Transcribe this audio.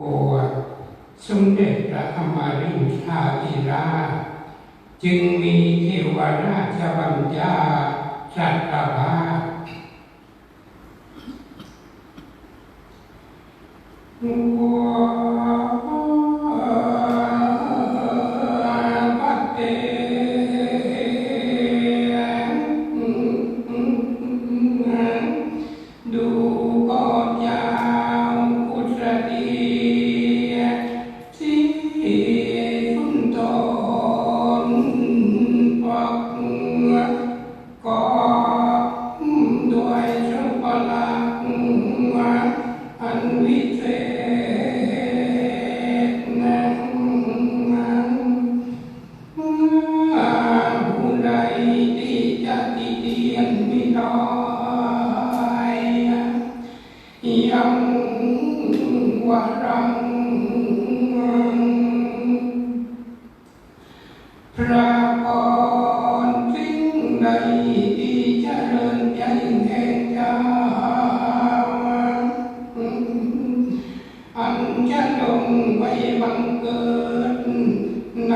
โอสมเด็จพระอมรินทราธิราชจึงมีเทวราชบัญญาสัตภาพวัด พระพรสิ่งใด อันจะลงไปบังเกิดใน